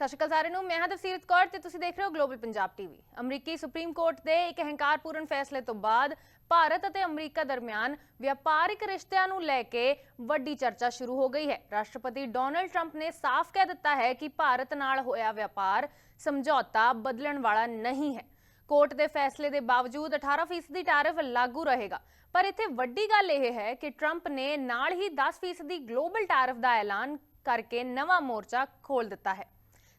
ਸਤਿ ਸ਼੍ਰੀ ਅਕਾਲ ਸਾਰਿਆਂ ਨੂੰ। ਮੈਂ ਹਾਂ ਤਫਸੀਰਤ ਕੌਰ ਤੇ ਤੁਸੀਂ ਦੇਖ ਰਹੇ ਹੋ ਗਲੋਬਲ ਪੰਜਾਬ ਟੀਵੀ ਅਮਰੀਕੀ ਸੁਪਰੀਮ ਕੋਰਟ ਦੇ ਇੱਕ ਹੰਕਾਰਪੂਰਨ ਫੈਸਲੇ ਤੋਂ ਬਾਅਦ ਭਾਰਤ ਅਤੇ ਅਮਰੀਕਾ ਦਰਮਿਆਨ ਵਪਾਰਿਕ ਰਿਸ਼ਤਿਆਂ ਨੂੰ ਲੈ ਕੇ ਵੱਡੀ ਚਰਚਾ ਸ਼ੁਰੂ ਹੋ ਗਈ ਹੈ। ਰਾਸ਼ਟਰਪਤੀ ਡੋਨਲਡ ਟਰੰਪ ਨੇ ਸਾਫ਼ ਕਹਿ ਦਿੱਤਾ ਹੈ ਕਿ ਭਾਰਤ ਨਾਲ ਹੋਇਆ ਵਪਾਰ ਸਮਝੌਤਾ ਬਦਲਣ ਵਾਲਾ ਨਹੀਂ ਹੈ। ਕੋਰਟ ਦੇ ਫੈਸਲੇ ਦੇ ਬਾਵਜੂਦ 18% ਦੀ ਟੈਰਿਫ ਲਾਗੂ ਰਹੇਗਾ। ਪਰ ਇੱਥੇ ਵੱਡੀ ਗੱਲ ਇਹ ਹੈ ਕਿ ਟਰੰਪ ਨੇ ਨਾਲ ਹੀ 10% ਦੀ ਗਲੋਬਲ ਟੈਰਿਫ ਦਾ ਐਲਾਨ ਕਰਕੇ ਨਵਾਂ ਮੋਰਚਾ ਖੋਲ ਦਿੱਤਾ ਹੈ।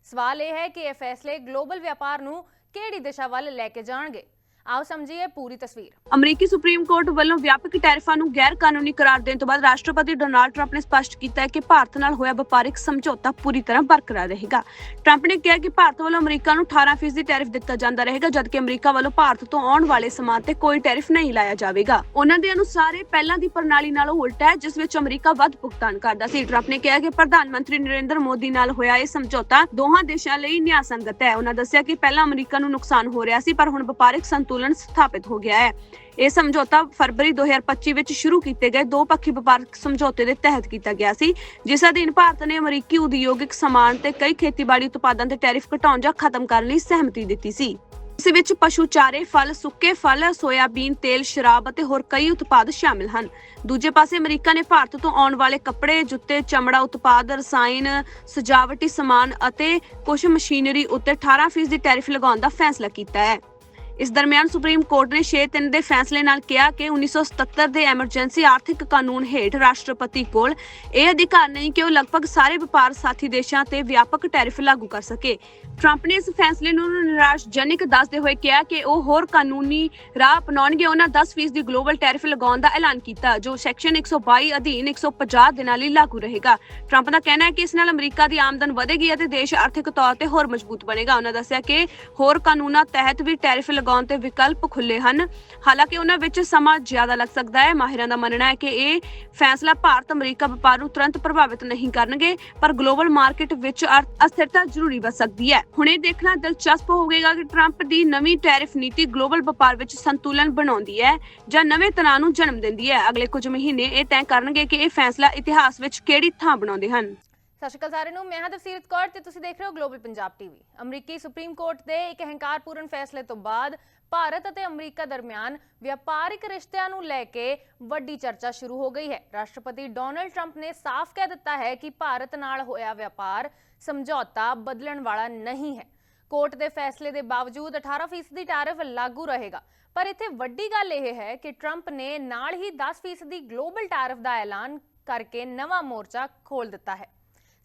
ਸਵਾਲ ਇਹ ਹੈ ਕਿ ਇਹ ਫੈਸਲੇ ਗਲੋਬਲ ਵਪਾਰ ਨੂੰ ਕਿਹੜੀ ਦਿਸ਼ਾ ਵੱਲ ਲੈ ਕੇ ਜਾਣਗੇ? ਆਓ ਸਮਝੀਏ ਪੂਰੀ ਤਸਵੀਰ। ਅਮਰੀਕੀ ਸੁਪਰੀਮ ਕੋਰਟ ਵੱਲੋਂ ਵਿਆਪਕ ਟੈਰਿਫਾਂ ਨੂੰ ਗੈਰ ਕਾਨੂੰਨੀ ਕਰਾਰ ਦੇਣ ਤੋਂ ਬਾਅਦ ਰਾਸ਼ਟਰਪਤੀ ਡੋਨਾਲਡ ਟਰੰਪ ਨੇ ਸਪਸ਼ਟ ਕੀਤਾ ਹੈ ਕਿ ਭਾਰਤ ਨਾਲ ਹੋਇਆ ਵਪਾਰਿਕ ਸਮਝੌਤਾ ਪੂਰੀ ਤਰ੍ਹਾਂ ਬਰਕਰਾਰ ਰਹੇਗਾ। ਟਰੰਪ ਨੇ ਕਿਹਾ ਕਿ ਭਾਰਤ ਵੱਲੋਂ ਅਮਰੀਕਾ ਨੂੰ 18% ਦੀ ਟੈਰਿਫ ਦਿੱਤਾ ਜਾਂਦਾ ਰਹੇਗਾ, ਜਦਕਿ ਅਮਰੀਕਾ ਵੱਲੋਂ ਭਾਰਤ ਤੋਂ ਆਉਣ ਵਾਲੇ ਸਮਾਨ ਤੇ ਕੋਈ ਟੈਰਿਫ ਨਹੀਂ ਲਾਇਆ ਜਾਵੇਗਾ। ਉਹਨਾਂ ਦੇ ਅਨੁਸਾਰ ਇਹ ਪਹਿਲਾਂ ਦੀ ਪ੍ਰਣਾਲੀ ਨਾਲੋਂ ਉਲਟਾ ਹੈ, ਜਿਸ ਵਿੱਚ ਅਮਰੀਕਾ ਵੱਧ ਭੁਗਤਾਨ ਕਰਦਾ ਸੀ। ਟਰੰਪ ਨੇ ਕਿਹਾ ਕਿ ਪ੍ਰਧਾਨ ਮੰਤਰੀ ਨਰਿੰਦਰ ਮੋਦੀ ਨਾਲ ਹੋਇਆ ਇਹ ਸਮਝੌਤਾ ਦੋਹਾਂ ਦੇਸ਼ਾਂ ਲਈ ਨਿਆਸੰਗਤ ਹੈ। ਉਹਨਾਂ ਦੱਸਿਆ ਕਿ ਪਹਿਲਾਂ ਅਮਰੀਕਾ ਨੂੰ ਨੁਕਸਾਨ ਹੋ ਰਿਹਾ ਸੀ, ਪਰ ਹੁਣ ਵਪਾਰਿਕ ਸੰਤੁਲਨ ਸਥਾਪਿਤ ਹੋ ਗਿਆ ਹੈ ਇਹ ਸਮਝੌਤਾ ਫਰਵਰੀ 2025 ਵਿੱਚ ਸ਼ੁਰੂ ਕੀਤੇ ਗਏ ਦੋ ਪੱਖੀ ਵਪਾਰਕ ਸਮਝੌਤੇ ਦੇ ਤਹਿਤ ਕੀਤਾ ਗਿਆ ਸੀ ਜਿਸ ਅਧੀਨ ਭਾਰਤ ਨੇ ਅਮਰੀਕੀ ਉਦਯੋਗਿਕ ਸਮਾਨ ਤੇ ਕਈ ਖੇਤੀਬਾੜੀ ਉਤਪਾਦਾਂ ਤੇ ਟੈਰਿਫ ਘਟਾਉਣ ਜਾਂ ਖਤਮ ਕਰਨ ਲਈ ਸਹਿਮਤੀ ਦਿੱਤੀ ਸੀ ਇਸ ਵਿੱਚ ਪਸ਼ੂ ਚਾਰੇ, ਫਲ, ਸੁੱਕੇ ਫਲ, ਸੋਇਆਬੀਨ ਤੇਲ, ਸ਼ਰਾਬ ਅਤੇ ਹੋਰ ਕਈ ਉਤਪਾਦ ਸ਼ਾਮਿਲ ਹਨ। ਦੂਜੇ ਪਾਸੇ ਅਮਰੀਕਾ ਨੇ ਭਾਰਤ ਤੋਂ ਆਉਣ ਵਾਲੇ ਕੱਪੜੇ, ਜੁੱਤੇ, ਚਮੜਾ ਉਤਪਾਦ, ਰਸਾਇਣ, ਸਜਾਵਟੀ ਸਮਾਨ ਅਤੇ ਕੁਝ ਮਸ਼ੀਨਰੀ ਉੱਤੇ 18% ਦੀ ਟੈਰਿਫ ਲਗਾਉਣ ਦਾ ਫੈਸਲਾ ਕੀਤਾ ਹੈ। ਇਸ ਦਰਮਿਆਨ ਸੁਪਰੀਮ ਕੋਰਟ ਨੇ 6-3 ਦੇ ਫੈਸਲੇ ਨਾਲ ਕਿਹਾ ਕਿ 1977 ਦੇ ਐਮਰਜੈਂਸੀ ਆਰਥਿਕ ਕਾਨੂੰਨ ਹੇਠ ਰਾਸ਼ਟਰਪਤੀ ਕੋਲ ਇਹ ਅਧਿਕਾਰ ਨਹੀਂ ਕਿ ਉਹ ਲਗਭਗ ਸਾਰੇ ਵਪਾਰ ਸਾਥੀ ਦੇਸ਼ਾਂ ਤੇ ਵਿਆਪਕ ਟੈਰਿਫ ਲਾਗੂ ਕਰ ਸਕੇ। ਟਰੰਪ ਨੇ ਇਸ ਫੈਸਲੇ ਨੂੰ ਨਿਰਾਸ਼ਜਨਕ ਦੱਸਦੇ ਹੋਏ ਕਿਹਾ ਕਿ ਉਹ ਹੋਰ ਕਾਨੂੰਨੀ ਰਾਹ ਅਪਣਾਉਣਗੇ। ਉਹਨਾਂ 10% ਦੀ ਗਲੋਬਲ ਟੈਰਿਫ ਲਗਾਉਣ ਦਾ ਐਲਾਨ ਕੀਤਾ, ਜੋ ਸੈਕਸ਼ਨ 122 ਅਧੀਨ 150 ਦਿਨਾਂ ਲਈ ਲਾਗੂ ਰਹੇਗਾ। ਟਰੰਪ ਦਾ ਕਹਿਣਾ ਹੈ ਕਿ ਇਸ ਨਾਲ ਅਮਰੀਕਾ ਦੀ ਆਮਦਨ ਵਧੇਗੀ ਅਤੇ ਦੇਸ਼ ਆਰਥਿਕ ਤੌਰ ਤੇ ਹੋਰ ਮਜ਼ਬੂਤ ਬਣੇਗਾ। ਉਹਨਾਂ ਦੱਸਿਆ ਕਿ ਹੋਰ ਕਾਨੂੰਨਾਂ ਤਹਿਤ ਵੀ ਟੈਰਿਫ ਲਗਾਉਣ ਤੇ ਵਿਕਲਪ ਖੁੱਲੇ ਹਨ। ਹਾਲਾਂਕਿ ਉਹਨਾਂ ਵਿੱਚ ਸਮਾਂ ਜ਼ਿਆਦਾ ਲੱਗ ਸਕਦਾ ਹੈ। ਮਾਹਿਰਾਂ ਦਾ ਮੰਨਣਾ ਹੈ ਕਿ ਇਹ ਫੈਸਲਾ ਭਾਰਤ, ਅਮਰੀਕਾ ਵਪਾਰ ਨੂੰ ਤੁਰੰਤ ਪ੍ਰਭਾਵਿਤ ਨਹੀਂ ਕਰਨਗੇ, ਪਰ ਗਲੋਬਲ ਮਾਰਕੀਟ ਵਿੱਚ ਅਰ- ਅਸਥਿਰਤਾ ਜ਼ਰੂਰੀ ਬਣ ਸਕਦੀ ਹੈ। ਹੁਣ ਇਹ ਦੇਖਣਾ ਦਿਲਚਸਪ ਹੋਵੇਗਾ ਕਿ ਟਰੰਪ ਦੀ ਨਵੀਂ ਟੈਰਿਫ ਨੀਤੀ ਗਲੋਬਲ ਵਪਾਰ ਵਿੱਚ ਸੰਤੁਲਨ ਬਣਾਉਂਦੀ ਹੈ ਜਾਂ ਨਵੇਂ ਤਣਾਅ ਨੂੰ ਜਨਮ ਦਿੰਦੀ ਹੈ। ਅਗਲੇ ਕੁਝ ਮਹੀਨੇ ਇਹ ਤੈਅ ਕਰਨਗੇ ਕਿ ਇਹ ਫੈਸਲਾ ਇਤਿਹਾਸ ਵਿੱਚ ਕਿਹੜੀ ਥਾਂ ਬਣਾਉਂਦੇ ਹਨ। ਸਤਿ ਸ਼੍ਰੀ ਅਕਾਲ ਸਾਰਿਆਂ ਨੂੰ। ਮੈਂ ਹਾਂ ਤਫਸੀਰਤ ਕੌਰ ਤੇ ਤੁਸੀਂ ਦੇਖ ਰਹੇ ਹੋ ਗਲੋਬਲ ਪੰਜਾਬ ਟੀਵੀ ਅਮਰੀਕੀ ਸੁਪਰੀਮ ਕੋਰਟ ਦੇ ਇੱਕ ਅਹੰਕਾਰਪੂਰਨ ਫੈਸਲੇ ਤੋਂ ਬਾਅਦ ਭਾਰਤ ਅਤੇ ਅਮਰੀਕਾ ਦਰਮਿਆਨ ਵਪਾਰਿਕ ਰਿਸ਼ਤਿਆਂ ਨੂੰ ਲੈ ਕੇ ਵੱਡੀ ਚਰਚਾ ਸ਼ੁਰੂ ਹੋ ਗਈ ਹੈ। ਰਾਸ਼ਟਰਪਤੀ ਡੋਨਲਡ ਟਰੰਪ ਨੇ ਸਾਫ਼ ਕਹਿ ਦਿੱਤਾ ਹੈ ਕਿ ਭਾਰਤ ਨਾਲ ਹੋਇਆ ਵਪਾਰ ਸਮਝੌਤਾ ਬਦਲਣ ਵਾਲਾ ਨਹੀਂ ਹੈ। ਕੋਰਟ ਦੇ ਫੈਸਲੇ ਦੇ ਬਾਵਜੂਦ 18% ਦੀ ਟੈਰਿਫ ਲਾਗੂ ਰਹੇਗਾ। ਪਰ ਇੱਥੇ ਵੱਡੀ ਗੱਲ ਇਹ ਹੈ ਕਿ ਟਰੰਪ ਨੇ ਨਾਲ ਹੀ 10% ਦੀ ਗਲੋਬਲ ਟੈਰਿਫ ਦਾ ਐਲਾਨ ਕਰਕੇ ਨਵਾਂ ਮੋਰਚਾ ਖੋਲ ਦਿੱਤਾ ਹੈ।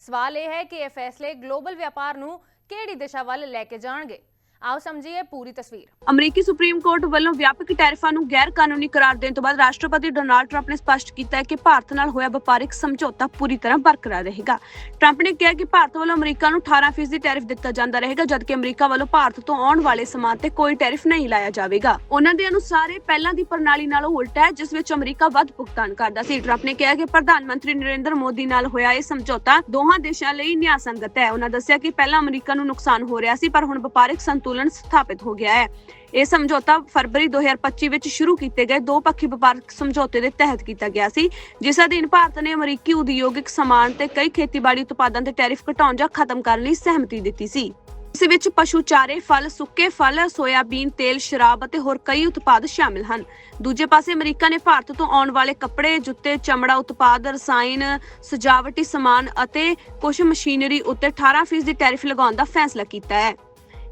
ਸਵਾਲ ਇਹ ਹੈ ਕਿ ਇਹ ਫੈਸਲੇ ਗਲੋਬਲ ਵਪਾਰ ਨੂੰ ਕਿਹੜੀ ਦਿਸ਼ਾ ਵੱਲ ਲੈ ਕੇ ਜਾਣਗੇ? ਆਓ ਸਮਝੀਏ ਪੂਰੀ ਤਸਵੀਰ। ਅਮਰੀਕੀ ਸੁਪਰੀਮ ਕੋਰਟ ਵੱਲੋਂ ਵਿਆਪਕ ਟੈਰਿਫਾਂ ਨੂੰ ਗੈਰ ਕਾਨੂੰਨੀ ਕਰਾਰ ਦੇਣ ਤੋਂ ਬਾਅਦ ਰਾਸ਼ਟਰਪਤੀ ਡੋਨਾਲਡ ਟਰੰਪ ਨੇ ਸਪਸ਼ਟ ਕੀਤਾ ਹੈ ਕਿ ਭਾਰਤ ਨਾਲ ਹੋਇਆ ਵਪਾਰਿਕ ਸਮਝੌਤਾ ਪੂਰੀ ਤਰ੍ਹਾਂ ਬਰਕਰਾਰ ਰਹੇਗਾ। ਟਰੰਪ ਨੇ ਕਿਹਾ ਕਿ ਭਾਰਤ ਵੱਲੋਂ ਅਮਰੀਕਾ ਨੂੰ 18% ਦੀ ਟੈਰਿਫ ਦਿੱਤਾ ਜਾਂਦਾ ਰਹੇਗਾ, ਜਦਕਿ ਅਮਰੀਕਾ ਵੱਲੋਂ ਭਾਰਤ ਤੋਂ ਆਉਣ ਵਾਲੇ ਸਮਾਨ ਤੇ ਕੋਈ ਟੈਰਿਫ ਨਹੀਂ ਲਾਇਆ ਜਾਵੇਗਾ। ਉਹਨਾਂ ਦੇ ਅਨੁਸਾਰ ਇਹ ਪਹਿਲਾਂ ਦੀ ਪ੍ਰਣਾਲੀ ਨਾਲੋਂ ਉਲਟ ਹੈ, ਜਿਸ ਵਿੱਚ ਅਮਰੀਕਾ ਵੱਧ ਭੁਗਤਾਨ ਕਰਦਾ ਸੀ। ਟਰੰਪ ਨੇ ਕਿਹਾ ਕਿ ਪ੍ਰਧਾਨ ਮੰਤਰੀ ਨਰਿੰਦਰ ਮੋਦੀ ਨਾਲ ਹੋਇਆ ਇਹ ਸਮਝੌਤਾ ਦੋਹਾਂ ਦੇਸ਼ਾਂ ਲਈ ਨਿਆਸੰਗਤ ਹੈ। ਉਹਨਾਂ ਦੱਸਿਆ ਕਿ ਪਹਿਲਾਂ ਅਮਰੀਕਾ ਨੂੰ ਨੁਕਸਾਨ ਹੋ ਰਿਹਾ ਸੀ, ਪਰ ਹੁਣ ਵਪਾਰਿਕ ਸੰਤੁਲਨ ਸਥਾਪਿਤ ਹੋ ਗਿਆ ਹੈ। ਇਹ ਸਮਝੌਤਾ ਫਰਵਰੀ 2025 ਵਿੱਚ ਸ਼ੁਰੂ ਕੀਤੇ ਗਏ ਦੋ ਪੱਖੀ ਵਪਾਰਕ ਸਮਝੌਤੇ ਦੇ ਤਹਿਤ ਕੀਤਾ ਗਿਆ ਸੀ ਜਿਸ ਅਧੀਨ ਭਾਰਤ ਨੇ ਅਮਰੀਕੀ ਉਦਯੋਗਿਕ ਸਮਾਨ ਤੇ ਕਈ ਖੇਤੀਬਾੜੀ ਉਤਪਾਦਾਂ ਤੇ ਟੈਰਿਫ ਘਟਾਉਣ ਜਾਂ ਖਤਮ ਕਰਨ ਲਈ ਸਹਿਮਤੀ ਦਿੱਤੀ ਸੀ। ਇਸ ਵਿੱਚ ਪਸ਼ੂ ਚਾਰੇ, ਫਲ, ਸੁੱਕੇ ਫਲ, ਸੋਇਆਬੀਨ ਤੇਲ, ਸ਼ਰਾਬ ਅਤੇ ਹੋਰ ਕਈ ਉਤਪਾਦ ਸ਼ਾਮਿਲ ਹਨ। ਦੂਜੇ ਪਾਸੇ ਅਮਰੀਕਾ ਨੇ ਭਾਰਤ ਤੋਂ ਆਉਣ ਵਾਲੇ ਕੱਪੜੇ, ਜੁੱਤੇ, ਚਮੜਾ ਉਤਪਾਦ, ਰਸਾਇਣ, ਸਜਾਵਟੀ ਸਮਾਨ ਅਤੇ ਕੁਝ ਮਸ਼ੀਨਰੀ ਉੱਤੇ 18% ਦੀ ਟੈਰਿਫ ਲਗਾਉਣ ਦਾ ਫੈਸਲਾ ਕੀਤਾ ਹੈ।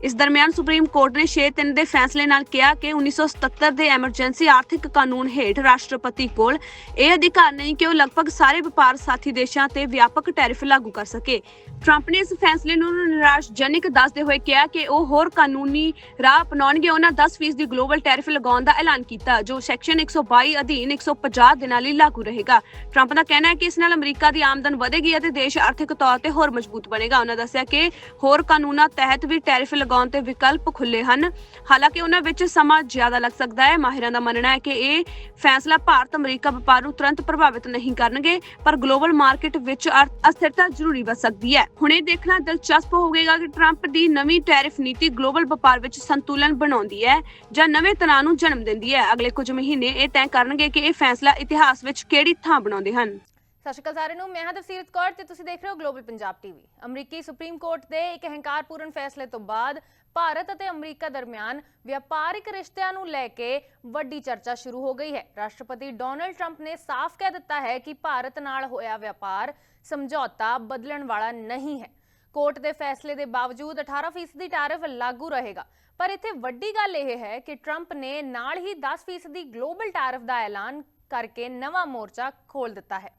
ਇਸ ਦਰਮਿਆਨ ਸੁਪਰੀਮ ਕੋਰਟ ਨੇ 6-3 ਦੇ ਫੈਸਲੇ ਨਾਲ ਕਿਹਾ ਕਿ 1977 ਦੇ ਐਮਰਜੈਂਸੀ ਆਰਥਿਕ ਕਾਨੂੰਨ ਹੇਠ ਰਾਸ਼ਟਰਪਤੀ ਕੋਲ ਇਹ ਅਧਿਕਾਰ ਨਹੀਂ ਕਿ ਉਹ ਲਗਭਗ ਸਾਰੇ ਵਪਾਰ ਸਾਥੀ ਦੇਸ਼ਾਂ ਤੇ ਵਿਆਪਕ ਟੈਰਿਫ ਲਾਗੂ ਕਰ ਸਕੇ। ਟਰੰਪ ਨੇ ਇਸ ਫੈਸਲੇ ਨੂੰ ਨਿਰਾਸ਼ਜਨਕ ਦੱਸਦੇ ਹੋਏ ਕਿਹਾ ਕਿ ਉਹ ਹੋਰ ਕਾਨੂੰਨੀ ਰਾਹ ਅਪਣਾਉਣਗੇ। ਉਹਨਾਂ 10% ਦੀ ਗਲੋਬਲ ਟੈਰਿਫ ਲਗਾਉਣ ਦਾ ਐਲਾਨ ਕੀਤਾ, ਜੋ ਸੈਕਸ਼ਨ 122 ਅਧੀਨ 150 ਦਿਨਾਂ ਲਈ ਲਾਗੂ ਰਹੇਗਾ। ਟਰੰਪ ਦਾ ਕਹਿਣਾ ਹੈ ਕਿ ਇਸ ਨਾਲ ਅਮਰੀਕਾ ਦੀ ਆਮਦਨ ਵਧੇਗੀ ਅਤੇ ਦੇਸ਼ ਆਰਥਿਕ ਤੌਰ ਤੇ ਹੋਰ ਮਜ਼ਬੂਤ ਬਣੇਗਾ। ਉਹਨਾਂ ਦੱਸਿਆ ਕਿ ਹੋਰ ਕਾਨੂੰਨਾਂ ਤਹਿਤ ਵੀ ਟੈਰਿਫ ਲਗਾਉਣ ਤੇ ਵਿਕਲਪ ਖੁੱਲੇ ਹਨ। ਹਾਲਾਂਕਿ ਉਹਨਾਂ ਵਿੱਚ ਸਮਾਂ ਜ਼ਿਆਦਾ ਲੱਗ ਸਕਦਾ ਹੈ। ਮਾਹਿਰਾਂ ਦਾ ਮੰਨਣਾ ਹੈ ਕਿ ਇਹ ਫੈਸਲਾ ਭਾਰਤ, ਅਮਰੀਕਾ ਵਪਾਰ ਨੂੰ ਤੁਰੰਤ ਪ੍ਰਭਾਵਿਤ ਨਹੀਂ ਕਰਨਗੇ, ਪਰ ਗਲੋਬਲ ਮਾਰਕੀਟ ਵਿੱਚ ਅਰ- ਅਸਥਿਰਤਾ ਜ਼ਰੂਰੀ ਬਣ ਸਕਦੀ ਹੈ। ਹੁਣ ਇਹ ਦੇਖਣਾ ਦਿਲਚਸਪ ਹੋਵੇਗਾ ਕਿ ਟਰੰਪ ਦੀ ਨਵੀਂ ਟੈਰਿਫ ਨੀਤੀ ਗਲੋਬਲ ਵਪਾਰ ਵਿੱਚ ਸੰਤੁਲਨ ਬਣਾਉਂਦੀ ਹੈ ਜਾਂ ਨਵੇਂ ਤਣਾਅ ਨੂੰ ਜਨਮ ਦਿੰਦੀ ਹੈ। ਅਗਲੇ ਕੁਝ ਮਹੀਨੇ ਇਹ ਤੈਅ ਕਰਨਗੇ ਕਿ ਇਹ ਫੈਸਲਾ ਇਤਿਹਾਸ ਵਿੱਚ ਕਿਹੜੀ ਥਾਂ ਬਣਾਉਂਦੇ ਹਨ। ਸਤਿ ਸ਼੍ਰੀ ਅਕਾਲ ਸਾਰਿਆਂ ਨੂੰ। ਮੈਂ ਹਾਂ ਦਵਸੀਰਤ ਕੌਰ ਤੇ ਤੁਸੀਂ ਦੇਖ ਰਹੇ ਹੋ ਗਲੋਬਲ ਪੰਜਾਬ ਟੀਵੀ ਅਮਰੀਕੀ ਸੁਪਰੀਮ ਕੋਰਟ ਦੇ ਇੱਕ ਹੰਕਾਰਪੂਰਨ ਫੈਸਲੇ ਤੋਂ ਬਾਅਦ ਭਾਰਤ ਅਤੇ ਅਮਰੀਕਾ ਦਰਮਿਆਨ ਵਪਾਰਿਕ ਰਿਸ਼ਤਿਆਂ ਨੂੰ ਲੈ ਕੇ ਵੱਡੀ ਚਰਚਾ ਸ਼ੁਰੂ ਹੋ ਗਈ ਹੈ। ਰਾਸ਼ਟਰਪਤੀ ਡੋਨਲਡ ਟਰੰਪ ਨੇ ਸਾਫ਼ ਕਹਿ ਦਿੱਤਾ ਹੈ ਕਿ ਭਾਰਤ ਨਾਲ ਹੋਇਆ ਵਪਾਰ ਸਮਝੌਤਾ ਬਦਲਣ ਵਾਲਾ ਨਹੀਂ ਹੈ। ਕੋਰਟ ਦੇ ਫੈਸਲੇ ਦੇ ਬਾਵਜੂਦ 18% ਦੀ ਟੈਰਿਫ ਲਾਗੂ ਰਹੇਗਾ। ਪਰ ਇੱਥੇ ਵੱਡੀ ਗੱਲ ਇਹ ਹੈ ਕਿ ਟਰੰਪ ਨੇ ਨਾਲ ਹੀ 10% ਦੀ ਗਲੋਬਲ ਟੈਰਿਫ ਦਾ ਐਲਾਨ ਕਰਕੇ ਨਵਾਂ ਮੋਰਚਾ ਖੋਲ ਦਿੱਤਾ ਹੈ।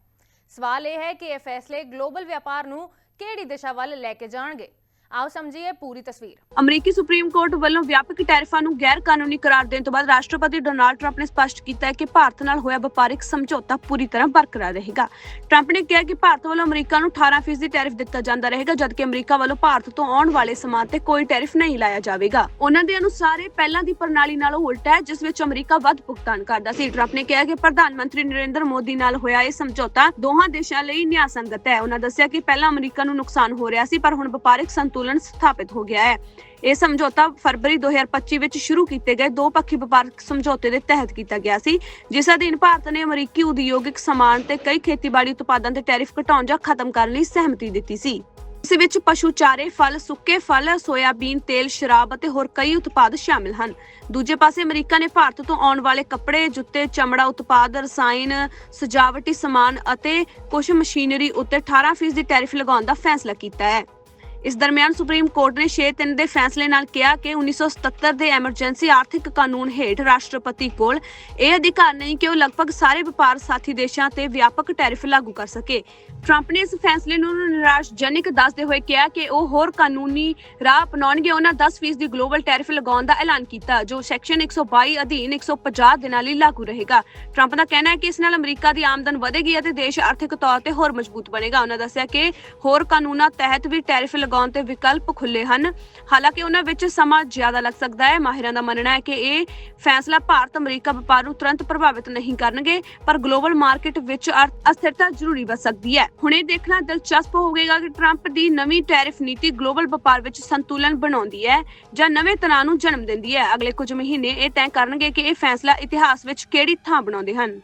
ਸਵਾਲ ਇਹ ਹੈ ਕਿ ਇਹ ਫੈਸਲੇ ਗਲੋਬਲ ਵਪਾਰ ਨੂੰ ਕਿਹੜੀ ਦਿਸ਼ਾ ਵੱਲ ਲੈ ਕੇ ਜਾਣਗੇ? ਆਓ ਸਮਝੀਏ ਪੂਰੀ ਤਸਵੀਰ। ਅਮਰੀਕੀ ਸੁਪਰੀਮ ਕੋਰਟ ਵੱਲੋਂ ਵਿਆਪਕ ਟੈਰਿਫਾਂ ਨੂੰ ਗੈਰ ਕਾਨੂੰਨੀ ਕਰਾਰ ਦੇਣ ਤੋਂ ਬਾਅਦ ਰਾਸ਼ਟਰਪਤੀ ਡੋਨਾਲਡ ਟਰੰਪ ਨੇ ਸਪਸ਼ਟ ਕੀਤਾ ਹੈ ਕਿ ਭਾਰਤ ਨਾਲ ਹੋਇਆ ਵਪਾਰਿਕ ਸਮਝੌਤਾ ਪੂਰੀ ਤਰ੍ਹਾਂ ਬਰਕਰਾਰ ਰਹੇਗਾ। ਟਰੰਪ ਨੇ ਕਿਹਾ ਕਿ ਭਾਰਤ ਵੱਲੋਂ ਅਮਰੀਕਾ ਨੂੰ 18% ਦੀ ਟੈਰਿਫ ਦਿੱਤਾ ਜਾਂਦਾ ਰਹੇਗਾ, ਜਦਕਿ ਅਮਰੀਕਾ ਵੱਲੋਂ ਭਾਰਤ ਤੋਂ ਆਉਣ ਵਾਲੇ ਸਮਾਨ ਤੇ ਕੋਈ ਟੈਰਿਫ ਨਹੀਂ ਲਾਇਆ ਜਾਵੇਗਾ। ਉਹਨਾਂ ਦੇ ਅਨੁਸਾਰ ਇਹ ਪਹਿਲਾਂ ਦੀ ਪ੍ਰਣਾਲੀ ਨਾਲੋਂ ਉਲਟ ਹੈ, ਜਿਸ ਵਿੱਚ ਅਮਰੀਕਾ ਵੱਧ ਭੁਗਤਾਨ ਕਰਦਾ ਸੀ। ਟਰੰਪ ਨੇ ਕਿਹਾ ਕਿ ਪ੍ਰਧਾਨ ਮੰਤਰੀ ਨਰਿੰਦਰ ਮੋਦੀ ਨਾਲ ਹੋਇਆ ਇਹ ਸਮਝੌਤਾ ਦੋਹਾਂ ਦੇਸ਼ਾਂ ਲਈ ਨਿਆਸੰਗਤ ਹੈ। ਉਹਨਾਂ ਦੱਸਿਆ ਕਿ ਪਹਿਲਾਂ ਅਮਰੀਕਾ ਨੂੰ ਨੁਕਸਾਨ ਹੋ ਰਿਹਾ ਸੀ, ਪਰ ਹੁਣ ਵਪਾਰਿਕ ਸੰਤੁਲਨ ਸਥਾਪਿਤ ਹੋ ਗਿਆ ਹੈ ਇਹ ਸਮਝੌਤਾ ਫਰਵਰੀ 2025 ਵਿੱਚ ਸ਼ੁਰੂ ਕੀਤੇ ਗਏ ਦੋ ਪੱਖੀ ਵਪਾਰਕ ਸਮਝੌਤੇ ਦੇ ਤਹਿਤ ਕੀਤਾ ਗਿਆ ਸੀ ਜਿਸ ਅਧੀਨ ਭਾਰਤ ਨੇ ਅਮਰੀਕੀ ਉਦਯੋਗਿਕ ਸਮਾਨ ਤੇ ਕਈ ਖੇਤੀਬਾੜੀ ਉਤਪਾਦਾਂ ਤੇ ਟੈਰਿਫ ਘਟਾਉਣ ਜਾਂ ਖਤਮ ਕਰਨ ਲਈ ਸਹਿਮਤੀ ਦਿੱਤੀ ਸੀ ਇਸ ਵਿੱਚ ਪਸ਼ੂ ਚਾਰੇ, ਫਲ, ਸੁੱਕੇ ਫਲ, ਸੋਇਆਬੀਨ ਤੇਲ, ਸ਼ਰਾਬ ਅਤੇ ਹੋਰ ਕਈ ਉਤਪਾਦ ਸ਼ਾਮਿਲ ਹਨ। ਦੂਜੇ ਪਾਸੇ ਅਮਰੀਕਾ ਨੇ ਭਾਰਤ ਤੋਂ ਆਉਣ ਵਾਲੇ ਕੱਪੜੇ, ਜੁੱਤੇ, ਚਮੜਾ ਉਤਪਾਦ, ਰਸਾਇਣ, ਸਜਾਵਟੀ ਸਮਾਨ ਅਤੇ ਕੁਝ ਮਸ਼ੀਨਰੀ ਉੱਤੇ 18% ਦੀ ਟੈਰਿਫ ਲਗਾਉਣ ਦਾ ਫੈਸਲਾ ਕੀਤਾ ਹੈ। ਇਸ ਦਰਮਿਆਨ ਸੁਪਰੀਮ ਕੋਰਟ ਨੇ 6-3 ਦੇ ਫੈਸਲੇ ਨਾਲ ਕਿਹਾ ਕਿ 1977 ਦੇ ਐਮਰਜੈਂਸੀ ਆਰਥਿਕ ਕਾਨੂੰਨ ਹੇਠ ਰਾਸ਼ਟਰਪਤੀ ਕੋਲ ਇਹ ਅਧਿਕਾਰ ਨਹੀਂ ਕਿ ਉਹ ਲਗਭਗ ਸਾਰੇ ਵਪਾਰ ਸਾਥੀ ਦੇਸ਼ਾਂ ਤੇ ਵਿਆਪਕ ਟੈਰਿਫ ਲਾਗੂ ਕਰ ਸਕੇ। ਟਰੰਪ ਨੇ ਇਸ ਫੈਸਲੇ ਨੂੰ ਨਿਰਾਸ਼ਜਨਕ ਦੱਸਦੇ ਹੋਏ ਕਿਹਾ ਕਿ ਉਹ ਹੋਰ ਕਾਨੂੰਨੀ ਰਾਹ ਅਪਣਾਉਣਗੇ। ਉਹਨਾਂ 10% ਦੀ ਗਲੋਬਲ ਟੈਰਿਫ ਲਗਾਉਣ ਦਾ ਐਲਾਨ ਕੀਤਾ, ਜੋ ਸੈਕਸ਼ਨ 122 ਅਧੀਨ 150 ਦਿਨਾਂ ਲਈ ਲਾਗੂ ਰਹੇਗਾ। ਟਰੰਪ ਦਾ ਕਹਿਣਾ ਹੈ ਕਿ ਇਸ ਨਾਲ ਅਮਰੀਕਾ ਦੀ ਆਮਦਨ ਵਧੇਗੀ ਅਤੇ ਦੇਸ਼ ਆਰਥਿਕ ਤੌਰ ਤੇ ਹੋਰ ਮਜ਼ਬੂਤ ਬਣੇਗਾ। ਉਹਨਾਂ ਦੱਸਿਆ ਕਿ ਹੋਰ ਕਾਨੂੰਨਾਂ ਤਹਿਤ ਵੀ ਟੈਰਿਫ ਲਗਾਉਣ ਤੇ ਵਿਕਲਪ ਖੁੱਲੇ ਹਨ। ਹਾਲਾਂਕਿ ਉਹਨਾਂ ਵਿੱਚ ਸਮਾਂ ਜ਼ਿਆਦਾ ਲੱਗ ਸਕਦਾ ਹੈ। ਮਾਹਿਰਾਂ ਦਾ ਮੰਨਣਾ ਹੈ ਕਿ ਇਹ ਫੈਸਲਾ ਭਾਰਤ, ਅਮਰੀਕਾ ਵਪਾਰ ਨੂੰ ਤੁਰੰਤ ਪ੍ਰਭਾਵਿਤ ਨਹੀਂ ਕਰਨਗੇ, ਪਰ ਗਲੋਬਲ ਮਾਰਕੀਟ ਵਿੱਚ ਅਰਥ- ਅਸਥਿਰਤਾ ਜ਼ਰੂਰੀ ਬਣ ਸਕਦੀ ਹੈ। ਹੁਣ ਇਹ ਦੇਖਣਾ ਦਿਲਚਸਪ ਹੋਵੇਗਾ ਕਿ ਟਰੰਪ ਦੀ ਨਵੀਂ ਟੈਰਿਫ ਨੀਤੀ ਗਲੋਬਲ ਵਪਾਰ ਵਿੱਚ ਸੰਤੁਲਨ ਬਣਾਉਂਦੀ ਹੈ ਜਾਂ ਨਵੇਂ ਤਣਾਅ ਨੂੰ ਜਨਮ ਦਿੰਦੀ ਹੈ। ਅਗਲੇ ਕੁਝ ਮਹੀਨੇ ਇਹ ਤੈਅ ਕਰਨਗੇ ਕਿ ਇਹ ਫੈਸਲਾ ਇਤਿਹਾਸ ਵਿੱਚ ਕਿਹੜੀ ਥਾਂ ਬਣਾਉਂਦੇ ਹਨ।